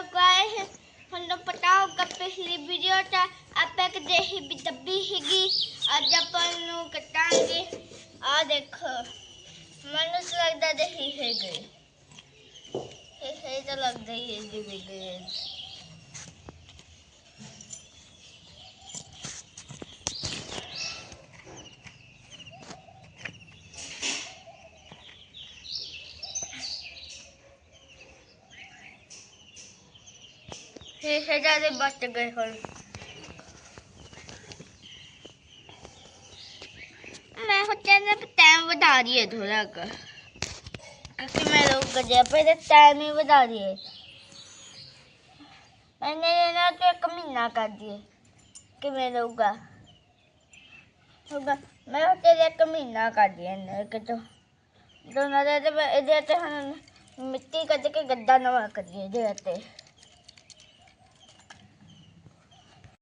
लोग हम लोग पता होगा पिछली वीडियो था? आप एक देही भी दबी हिगी। और जब हम लोग कटाएँगे। और देखो। मनुष्य लगता दही है गई है तो लगता ही है गई बच गए मैं चैनल पर टाइम बता रही है थोड़ा का क्योंकि मैं लोग पर टाइम ही बता रही है मैंने तो एक महीना कर दिए कि मैं मैं तेरे एक महीना कर दिया एक तो।, तो दोनों तो तो हम मिट्टी गद्दा नवा कर दिए